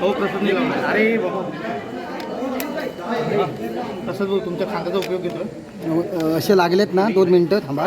हो प्रसन्न नाही अरे बाबा. हा, तुमच्या खात्याचा उपयोग घेतो असे लागलेत ना दोन मिनटं थांबा.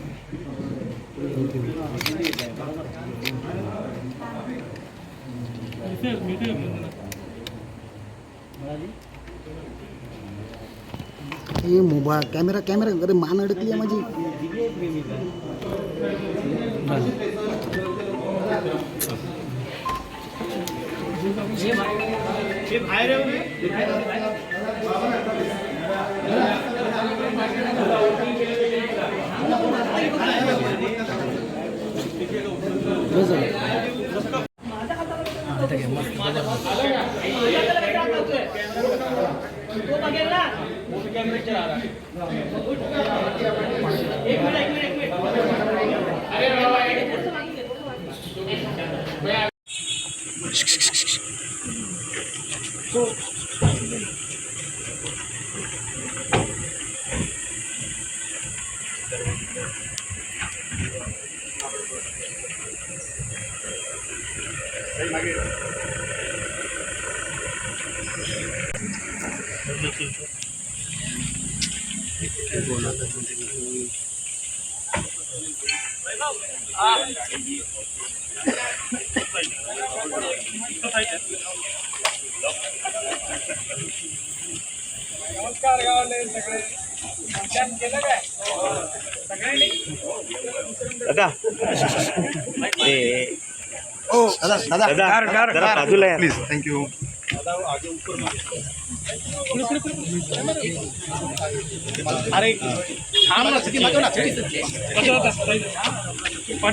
हे मोबाईल कॅमेरा कॅमेरा अरे मान अडकली आहे माझी. बाहेर नमस्कार गावाले सगळे मध्यान केलं काय सगळ्यांनी दादा ए, दादा जरा बाजूला या. प्लीज थँक्यू अरे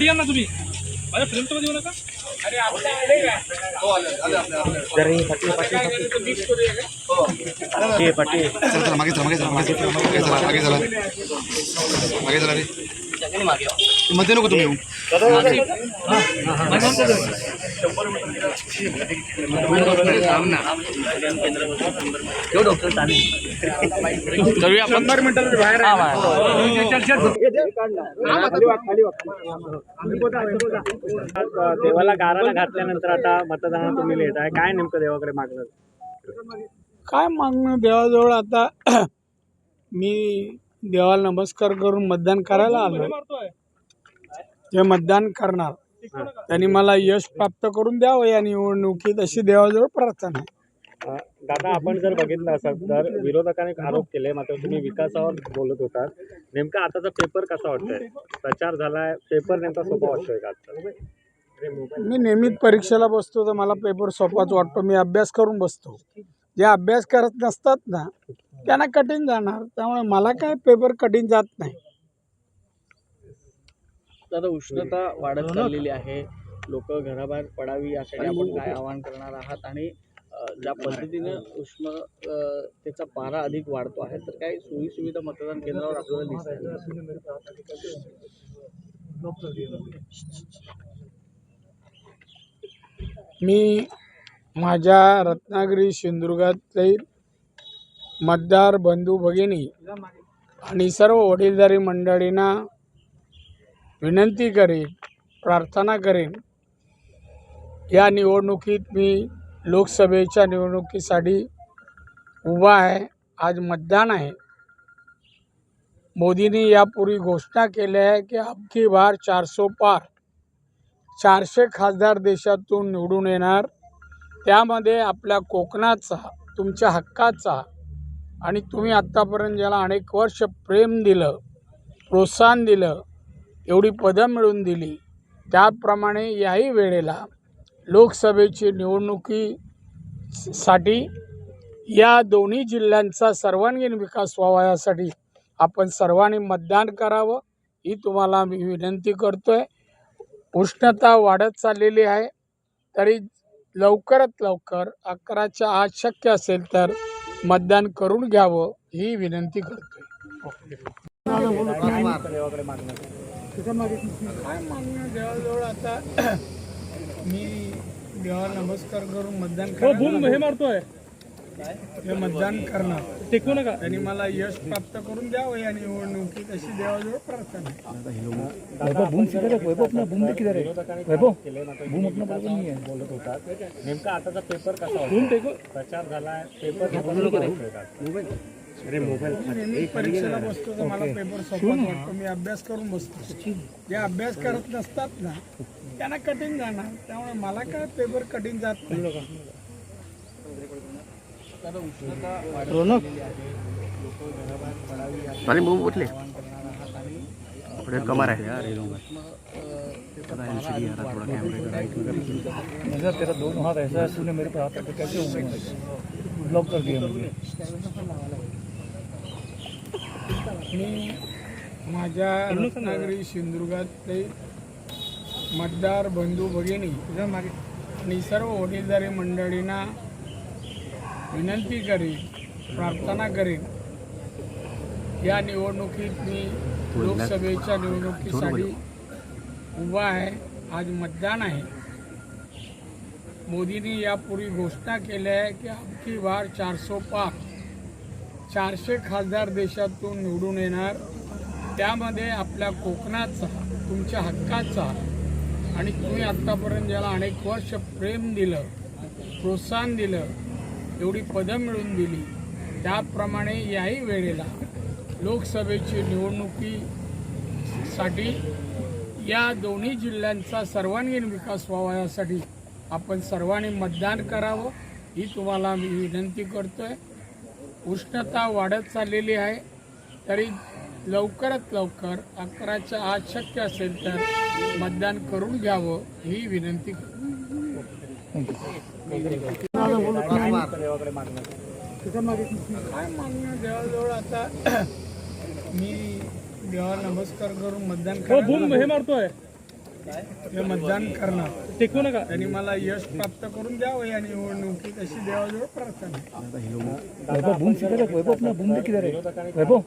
या ना तुम्ही. माझ्या फिल्म तर देऊ नका हे हे पाठी चला मागे चला मागे चला मागे चला मागे चला मागे मागे मध्ये नको तुम्ही येऊ. करूया आपण? पंधरा मिनिटात बाहेर देवाला गाराला घातल्यानंतर आता मतदानात तुम्ही लिहित आहे. काय नेमकं देवाकडे मागलं काय मागणं? देवाजवळ आता मी देवाला नमस्कार करून मतदान करायला आलो जे मतदान करणार. त्यांनी मला यश प्राप्त करून द्यावं या निवडणुकीत अशी देवाजवळ प्रार्थना आहे. दादा आपण जर बघितलं असाल तर विरोधकाने आरोप केले मात्र तुम्ही विकासावर बोलत होतात. नेमका आताचा पेपर कसा वाटतोय? प्रचार झालाय पेपर नेमका सोपा वाटतोय का आजचा? मी नेहमीच परीक्षेला बसतो तर मला पेपर सोपाच वाटतो. मी अभ्यास करून बसतो. जे अभ्यास करत नसतात ना त्यांना कठीण जाणार. त्यामुळे मला काय पेपर कठीण जात नाही. दादा उष्णता वाढत चाललेली आहे. लोक घराबाहेर पडावी यासाठी आपण काय आवाहन करणार आहात? आणि ज्या पद्धतीने उष्ण त्याचा पारा अधिक वाढतो आहे तर काही सोयी सुविधा मतदान केंद्रावर आपल्याला दिसतात मी माझ्या रत्नागिरी सिंधुदुर्गातील मतदार बंधू भगिनी आणि सर्व वडीलधारी मंडळींना विनंती करेन प्रार्थना करेन. या निवडणुकीत मी लोकसभेच्या निवडणुकीसाठी उभा आहे. आज मतदान आहे. मोदींनी यापूर्वी घोषणा केली आहे की अबकी बार चारसो पार चारशे खासदार देशातून निवडून येणार. त्यामध्ये आपल्या कोकणाचा तुमच्या हक्काचा आणि तुम्ही आत्तापर्यंत ज्याला अनेक वर्ष प्रेम दिलं प्रोत्साहन दिलं एवढी पदं मिळवून दिली त्याप्रमाणे याही वेळेला लोकसभेची निवडणुकीसाठी या दोन्ही जिल्ह्यांचा सर्वांगीण विकास व्हावा यासाठी आपण सर्वांनी मतदान करावं ही तुम्हाला मी विनंती करतो आहे उष्णता वाढत चाललेली आहे तरी लवकरात लवकर अकराच्या आज शक्य असेल तर मतदान करून घ्यावं ही विनंती करतोय. काय मागणं देवाजवळ आता मी देवाला नमस्कार करून मतदान हो हे मारतोय. हे मतदान करणार. टेकू नका. त्यांनी मला यश प्राप्त करून द्यावं या निवडणुकीत अशी देवाजवळ प्रार्थना आहे. बोलत होतात. नेमका आताचा पेपर कसा वाटतो प्रचार झालाय पेपर अरे मोबाईल. मी नेहमी परीक्षेला बसतो तर मला पेपर सोपत वाटतो मी अभ्यास करून बसतो. जे अभ्यास करत नसतात ना त्यांना कठीण जाणार. त्यामुळे मला काय पेपर कठीण जात नाही. अरे मग उठले. कमर आहे. अगर तेरा दोनों हाथ ऐसा है तूने मेरे पे हाथ रखा कैसे ब्लॉक कर दिया मुझे. मी माझ्या रत्नागिरी सिंधुदुर्गातले मतदार बंधू भगिनी आणि सर्व वडीलधारी मंडळींना विनंती करीन प्रार्थना करीन. या निवडणुकीत मी लोकसभेच्या निवडणुकीसाठी उभा आहे. आज मतदान आहे. मोदींनी यापूर्वी घोषणा केल्या आहे की अबकी बार चारसो पाच चारशे खासदार देशातून निवडून येणार. त्यामध्ये आपल्या कोकणाचा तुमच्या हक्काचा आणि तुम्ही आत्तापर्यंत ज्याला अनेक वर्ष प्रेम दिलं प्रोत्साहन दिलं एवढी पदं मिळवून दिली. त्याप्रमाणे याही वेळेला लोकसभेची निवडणुकीसाठी या दोन्ही जिल्ह्यांचा सर्वांगीण विकास व्हावा यासाठी आपण सर्वांनी मतदान करावं ही तुम्हाला मी विनंती आहे उष्णता वाढत चाललेली आहे तरी लवकरात लवकर अकराच्या आज शक्य असेल तर मतदान करून घ्यावं ही विनंती करतो देवाजवळ आता मी देवाला नमस्कार करून मतदान हो बूम करायला हे मारतोय. हे मतदान करणार. टेकू नका. त्यांनी मला यश प्राप्त करून द्यावं या निवडणुकीत अशी देवाजवळ प्रार्थना आहे. बूम किधर है वैभव अपना बूम देख किधर है वैभव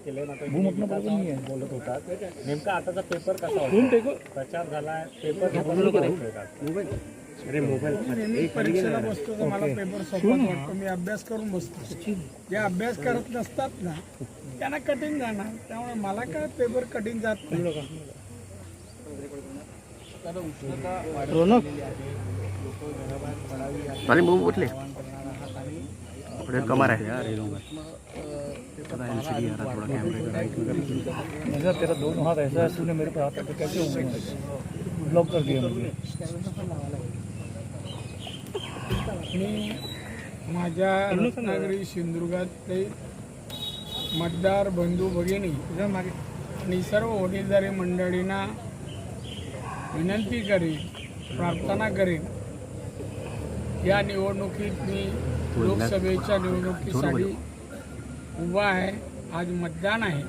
बूम अपना बरोबर नहीं है बोलत होतात. नेमका आताचा पेपर कसा टेकू. प्रचार झालाय पेपर मी परीक्षेला बसतो तर मला पेपर सोपत वाटतो मी अभ्यास करून बसतो. जे अभ्यास करत नसतात ना त्यांना कठीण जाणार. त्यामुळे मला काय पेपर कठीण जात नाही. अरे मग उठले कमर आहे तेरा दोनों हाथ ऐसा है तूने मेरे पे हाथ रखा कैसे ब्लॉक कर दिया मुझे. मी माझ्या रत्नागिरी सिंधुदुर्गातले मतदार बंधू भगिनी आणि सर्व वडीलधारी मंडळींना विनंती करीन प्रार्थना करीन. या निवडणुकीत मी लोकसभेच्या निवडणुकीसाठी उभा आहे. आज मतदान आहे.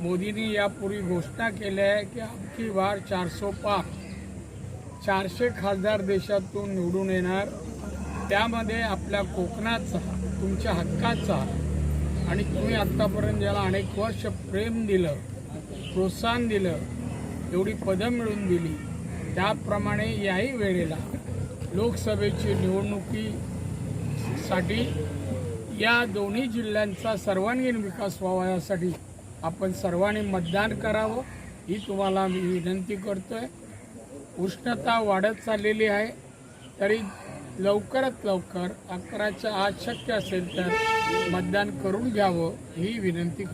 मोदींनी यापूर्वी घोषणा केल्या आहे की अबकी बार चारसो पार. चारशे खासदार देशातून निवडून येणार. त्यामध्ये आपल्या कोकणाचा तुमच्या हक्काचा आणि तुम्ही आत्तापर्यंत ज्याला अनेक वर्ष प्रेम दिलं प्रोत्साहन दिलं एवढी पदं मिळून दिली त्याप्रमाणे याही वेळेला लोकसभेची निवडणुकीसाठी या दोन्ही जिल्ह्यांचा सर्वांगीण विकास व्हावा यासाठी आपण सर्वांनी मतदान करावं ही तुम्हाला मी विनंती करतो आहे उष्णता वाढत चाललेली आहे तरी लवकरात लवकर अकराच्या आज शक्य असेल तर मतदान करून घ्यावं ही विनंती